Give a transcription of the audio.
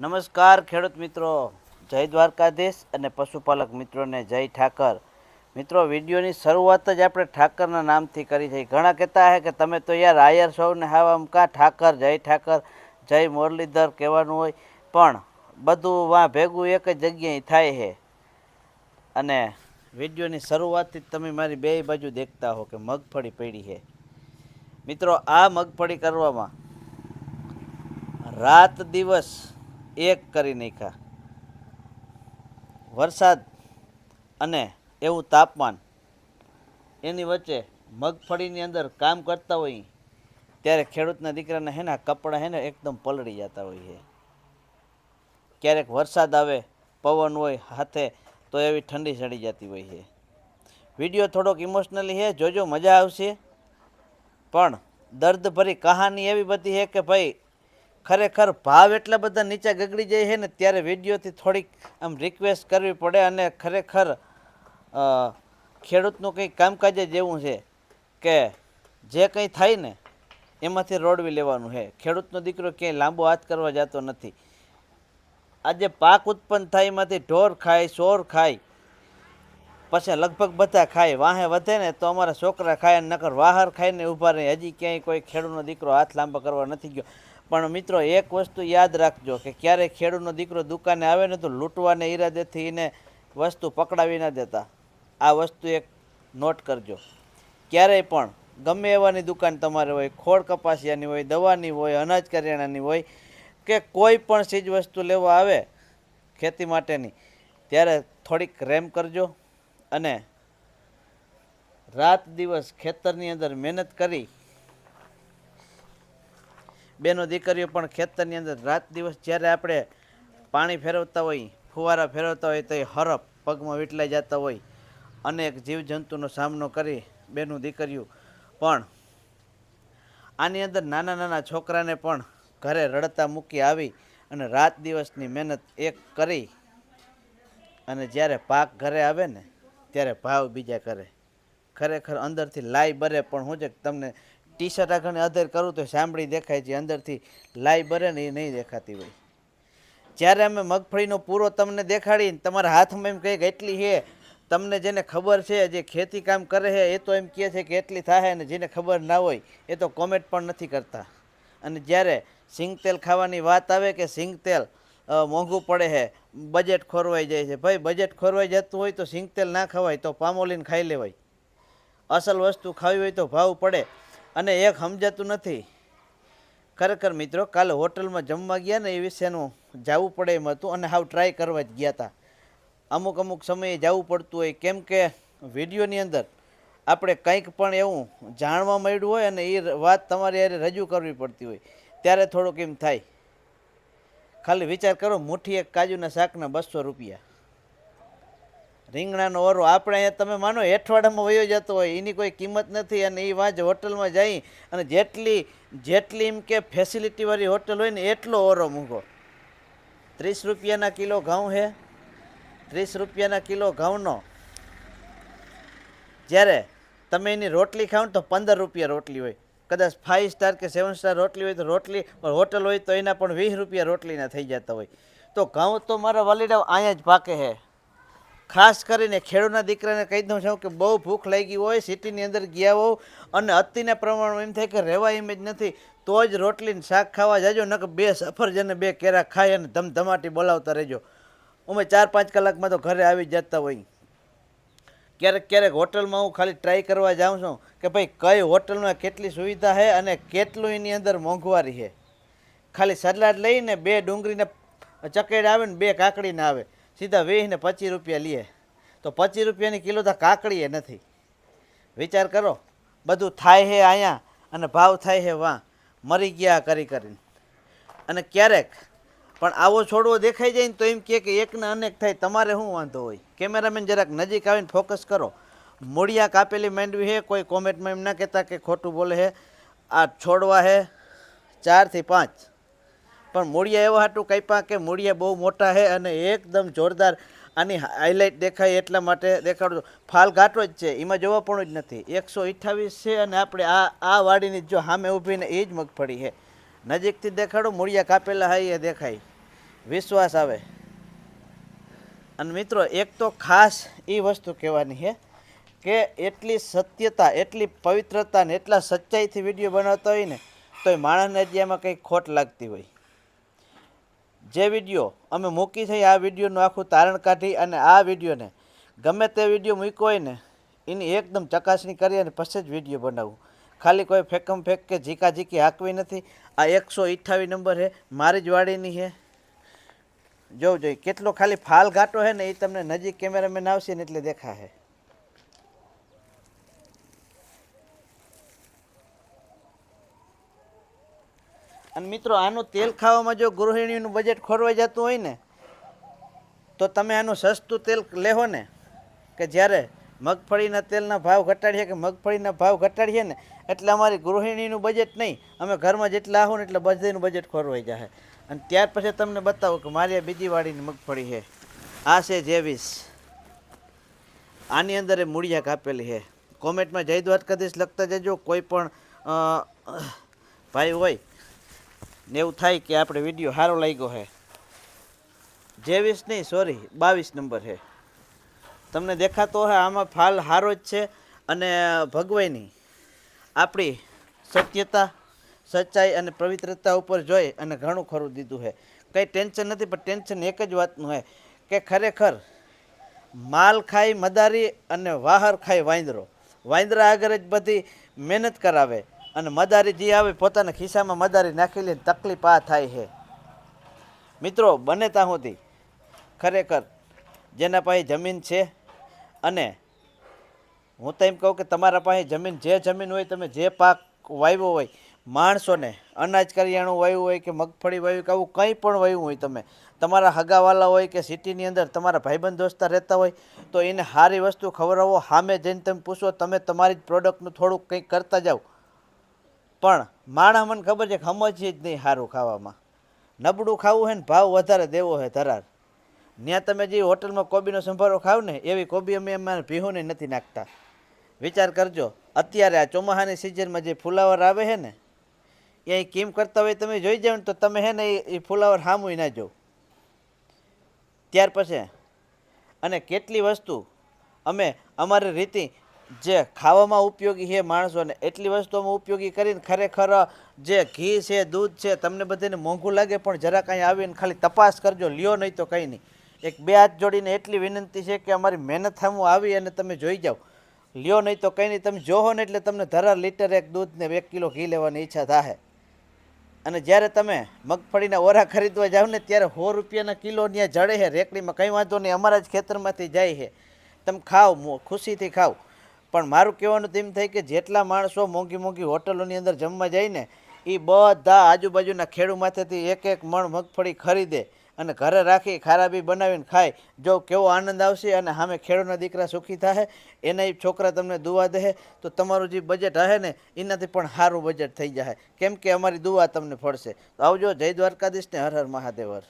નમસ્કાર, ખેડૂત મિત્રો. જય દ્વારકાધીશ અને પશુપાલક મિત્રોને જય ઠાકર. મિત્રો, વિડીયોની શરૂઆત જ આપણે ઠાકરના નામથી કરી છે. ઘણા કહેતા હે કે તમે તો યાર આયર સૌને હાવ આમ કાં ઠાકર, જય ઠાકર, જય મુરલીધર કહેવાનું હોય. પણ બધું વાં ભેગું એક જ જગ્યાએ થાય છે અને વિડીયોની શરૂઆતથી જ તમે મારી બે બાજુ દેખતા હો કે મગફળી પડી છે મિત્રો, આ મગફળી કરવામાં રાત દિવસ એક કરી નાખ્યા. વરસાદ અને એવું તાપમાન એની વચ્ચે મગફળીની અંદર કામ કરતા હોય ત્યારે ખેડૂતના દીકરાને હે ને કપડાં હે ને એકદમ પલળી જતા હોય છે. ક્યારેક વરસાદ આવે, પવન હોય હાથે, તો એવી ઠંડી ચડી જતી હોય છે. વીડિયો થોડોક ઇમોશનલી છે, જોજો મજા આવશે. પણ દર્દભરી કહાની એવી બધી છે કે ભાઈ ખરેખર ભાવ એટલા બધા નીચે ગગડી જાય છે ને, ત્યારે વિડીયોથી થોડીક આમ રિક્વેસ્ટ કરવી પડે અને ખરેખર ખેડૂતનું કંઈ કામકાજ જ એવું છે કે જે કંઈ થાય ને, એમાંથી રોડવી લેવાનું છે. ખેડૂતનો દીકરો ક્યાંય લાંબો હાથ કરવા જતો નથી. આજે પાક ઉત્પન્ન થાય, એમાંથી ઢોર ખાય, સોર ખાય, પછી લગભગ બધા ખાય, વાહે વધે ને તો અમારા છોકરા ખાય, નકર વાહર ખાઈને ઊભા રહે. હજી ક્યાંય કોઈ ખેડૂતનો દીકરો હાથ લાંબા કરવા નથી ગયો. પણ મિત્રો, એક વસ્તુ યાદ રાખજો કે ક્યારેય ખેડૂતનો દીકરો દુકાને આવે ને તો લૂંટવાને ઈરાદેથી એને વસ્તુ પકડાવી ના દેતા. આ વસ્તુ એક નોટ કરજો. ક્યારેય પણ, ગમે એવાની દુકાન તમારે હોય, ખોળ કપાસિયાની હોય, દવાની હોય, અનાજ કરિયાણાની હોય, કે કોઈ પણ ચીજ વસ્તુ લેવા આવે ખેતી માટેની, ત્યારે થોડીક રેમ કરજો અને રાત દિવસ ખેતરની અંદર મહેનત કરી બેનો દીકરીઓ પણ ખેતરની અંદર રાત દિવસ જ્યારે આપણે પાણી ફેરવતા હોય, ફુવારા ફેરવતા હોય તો એ હરફ પગમાં વીટલાઈ જતા હોય, અનેક જીવજંતુનો સામનો કરી બેનું દીકરીઓ. પણ આની અંદર નાના નાના છોકરાને પણ ઘરે રડતા મૂકી આવી અને રાત દિવસની મહેનત એક કરી અને જ્યારે પાક ઘરે આવે ને, ત્યારે ભાવ બીજા કરે. ખરેખર અંદરથી લાઈ બરે પણ હું છે તમને ટી શર્ટ આગળ અધર કરું તો સાંભળી દેખાય છે, અંદરથી લાઈ બરે ને એ નહીં દેખાતી હોય. જ્યારે અમે મગફળીનો પૂરો તમને દેખાડીને તમારા હાથમાં એમ કંઈક એટલી છે, તમને જેને ખબર છે જે ખેતી કામ કરે છે, એ તો એમ કહે છે કે એટલી થાય અને જેને ખબર ના હોય, એ તો કોમેન્ટ પણ નથી કરતા. અને જ્યારે સિંગ તેલ ખાવાની વાત આવે કે સિંગ તેલ મોંઘું પડે છે, બજેટ ખોરવાઈ જાય છે, ભાઈ બજેટ ખોરવાઈ જતું હોય તો સિંગ તેલ ના ખવાય, તો પામોલીન ખાઈ લેવાય. અસલ વસ્તુ ખાવી હોય તો ભાવ પડે. અને એક સમજાતું નથી. ખરેખર મિત્રો, કાલે હોટલમાં જમવા ગયા ને એ વિશેનું જવું પડે એમ હતું અને હાવ ટ્રાય કરવા જ ગયા હતા અમુક અમુક સમયે જવું પડતું હોય. કેમ કે વિડીયોની અંદર આપણે કંઈક પણ એવું જાણવા મળ્યું હોય અને એ વાત તમારે યારે રજૂ કરવી પડતી હોય. ત્યારે થોડુંક એમ થાય. ખાલી વિચાર કરો, મુઠ્ઠી એક કાજુના શાકના બસો રૂપિયા. રીંગણાનો ઓરો. આપણે અહીંયા તમે માનો હેઠવાડામાં વયો જતો હોય, એની કોઈ કિંમત નથી અને એ વાંચ હોટલમાં જઈ અને જેટલી જેટલી એમ કે ફેસિલિટીવાળી હોટલ હોય ને એટલો ઓરો મૂકો. ત્રીસ રૂપિયાના કિલો ઘઉં હે. ત્રીસ રૂપિયાના કિલો ઘઉંનો. જ્યારે તમે એની રોટલી ખાઓ તો પંદર રૂપિયા રોટલી હોય. કદાચ ફાઇવ સ્ટાર કે સેવન સ્ટાર રોટલી હોય તો રોટલી, હોટલ હોય તો એના પણ વીસ રૂપિયા રોટલીના થઈ જતા હોય. તો ઘઉં તો મારા વાલીડા અહીંયા જ પાકે છે ખાસ કરીને ખેડૂતના દીકરાને કહી દઉં છું કે બહુ ભૂખ લાગી હોય, સિટીની અંદર ગયા હોવ અને અતિના પ્રમાણમાં એમ થાય કે રહેવા એમ જ નથી, તો જ રોટલીને શાક ખાવા જાજો કે બે સફરજન બે કેરા ખાય અને ધમધમાટી બોલાવતા રહેજો. અમે ચાર પાંચ કલાકમાં તો ઘરે આવી જતા હોય. ક્યારેક ક્યારેક હોટલમાં હું ખાલી ટ્રાય કરવા જાઉં છું કે ભાઈ કઈ હોટલમાં કેટલી સુવિધા છે અને કેટલું એની અંદર મોંઘવારી છે. ખાલી સલાડ લઈને બે ડુંગળીને ચકેડ આવે ને બે કાકડીને આવે. સીધા વીસ પચીસ રૂપિયા લઈએ તો પચીસ રૂપિયાની કિલો તો કાકડીએ નથી. વિચાર કરો, બધું થાય છે અહીંયા અને ભાવ થાય છે વાં. મરી ગયા કરી કરીને. અને ક્યારેક, પણ આવો છોડવો દેખાઈ જાય ને તો એમ કહે કે એકને અનેક થાય, તમારે શું વાંધો હોય? કેમેરામેન જરાક નજીક આવીને ફોકસ કરો. મૂળિયા કાપેલી માંડવી છે કોઈ કોમેન્ટમાં એમ ના કહેતા કે ખોટું બોલે છે આ છોડવા છે ચારથી પાંચ. પણ મૂળિયા એવા હાટું કાપ્યા કે મૂળિયા બહુ મોટા છે અને એકદમ જોરદાર આની હાઇલાઇટ દેખાય એટલા માટે દેખાડું ફાલ ઘાટો જ છે, એમાં જોવા પણ જ નથી. એકસો અઠ્ઠાવીસ છે અને આપણે આ આ વાડીની જો સામે ઊભીને એ જ મગફળી છે નજીકથી દેખાડો, મૂળિયા કાપેલા હોય એ દેખાય. વિશ્વાસ આવે. અને મિત્રો, એક તો ખાસ એ વસ્તુ કહેવાની છે કે એટલી સત્યતા, એટલી પવિત્રતા ને એટલા સચ્ચાઈથી વીડિયો બનાવતા હોય ને તો એ માણસને જ એમાં કંઈક ખોટ લાગતી હોય. જે વીડિયો અમે મૂકી થઈ આ વિડીયોનું આખું તારણ કાઢી અને આ વિડીયોને ગમે તે વીડિયો મૂક્યો હોય ને, એની એકદમ ચકાસણી કરી અને પછી જ વીડિયો બનાવવું ખાલી કોઈ ફેકમ ફેક કે ઝીકા ઝીકી હાંકવી નથી. આ એકસો અઠ્ઠાવીસ નંબર છે, મારી જ વાડીની છે. જોવું જોઈએ કેટલો ખાલી ફાલ ઘાટો છે ને, એ તમને નજીક કેમેરામેન આવશે ને એટલે દેખાશે. અને મિત્રો, આનું તેલ ખાવામાં જો ગૃહિણીનું બજેટ ખોરવાઈ જતું હોય ને, તો તમે આનું સસ્તું તેલ લેહો ને, કે જ્યારે મગફળીના તેલના ભાવ ઘટાડીએ કે મગફળીના ભાવ ઘટાડીએ ને, એટલે અમારી ગૃહિણીનું બજેટ નહીં, અમે ઘરમાં જેટલા આવું ને એટલે બધીનું બજેટ ખોરવાઈ જાય અને ત્યાર પછી તમને બતાવું કે મારી બીજી વાડીની મગફળી છે. આ છે જેવીસ. આની અંદર એ મૂળિયા કાપેલી છે. કોમેન્ટમાં જય દ્વારકાધીશ લખતા જજો, કોઈ પણ ભાઈ હોય ને એવું થાય કે આપણે વીડિયો સારો લાગ્યો છે જેવીસ નહીં, સોરી, બાવીસ નંબર છે તમને દેખાતો હે, આમાં ફાલ સારો જ છે અને ભગવાઈની આપણી સત્યતા, સચ્ચાઈ અને પવિત્રતા ઉપર જોઈ અને ઘણું ખરું દીધું છે કંઈ ટેન્શન નથી, પણ ટેન્શન એક જ વાતનું છે કે ખરેખર માલ ખાય મદારી અને વાહર ખાય વાંદરો. વાંદરા આગળ જ બધી મહેનત કરાવે. અને મદારી જે આવે, પોતાના ખિસ્સામાં મદારી નાખી લઈને તકલીફ આ થાય છે. મિત્રો, બને ત્યાં સુધી. ખરેખર, જેના પાસે જમીન છે અને હું તો એમ કહું કે તમારા પાસે જમીન, જે જમીન હોય, તમે જે પાક વાવ્યો હોય, માણસોને, અનાજ કરિયાણું વાવ્યું હોય કે મગફળી વાવ્યું કે આવું કંઈ પણ વાવ્યું હોય તમે, તમારા હગાવાલા હોય કે સિટીની અંદર તમારા ભાઈબંધ દોસ્તા રહેતા હોય, તો એને સારી વસ્તુ ખવડાવો, સામે જઈને તમે પૂછો, તમે તમારી જ પ્રોડક્ટનું થોડુંક કંઈક કરતા જાઓ. પણ માણસ મને ખબર છે સમજીએ જ નહીં સારું ખાવામાં. નબળું ખાવું હોય ને ભાવ વધારે દેવો હોય ધરાર. ત્યાં તમે જે હોટલમાં કોબીનો સંભારો ખાવ ને, એવી કોબી અમે અમારે ભીહોને નથી નાખતા. વિચાર કરજો, અત્યારે આ ચોમાસાની સિઝનમાં જે ફુલાવર આવે છે ને, એ કેમ કરતા હોય તમે જોઈ જાવ ને તો તમે હે ને એ- ફુલાવર સામુય ના જો ત્યાર પછી, અને કેટલી વસ્તુ અમે અમારી રીતિ જે ખાવામાં ઉપયોગી છે માણસોને, એટલી વસ્તુમાં ઉપયોગી કરીને ખરેખર જે ઘી છે, દૂધ છે, તમને બધાને મોંઘું લાગે, પણ જરા કાંઈ આવીને ખાલી તપાસ કરજો, લ્યો નહીં તો કંઈ નહીં. એક બે હાથ જોડીને એટલી વિનંતી છે કે અમારી મહેનત સામું આવી અને તમે જોઈ જાઓ. લ્યો નહીં તો કંઈ નહીં, તમે જોહો ને એટલે તમને ધરા લીટર એક દૂધ ને એક કિલો ઘી લેવાની ઈચ્છા થાય અને જ્યારે તમે મગફળીના ઓરા ખરીદવા જાઓ ને, ત્યારે સો રૂપિયાના કિલો ત્યાં જડે છે, રેકડીમાં કંઈ વાંધો નહીં, અમારા જ ખેતરમાંથી જાય છે. તમે ખાઓ ખુશીથી ખાઓ. પણ મારું કહેવાનું તો એમ થાય કે જેટલા માણસો મોંઘી મોંઘી હોટલોની અંદર જમવા જાય ને એ બધા આજુબાજુના ખેડૂમાંથી એક એક મણ મગફળી ખરીદે અને ઘરે રાખી ખારાબી બનાવીને ખાય. જો કેવો આનંદ આવશે અને સામે ખેડૂતના દીકરા સુખી થાય એના છોકરા તમને દુવા દે તો તમારું જે બજેટ હશે ને, એનાથી પણ સારું બજેટ થઈ જાય કેમ કે અમારી દુવા તમને ફળશે. તો આવજો જય દ્વારકાધીશ ને હર હર મહાદેવર.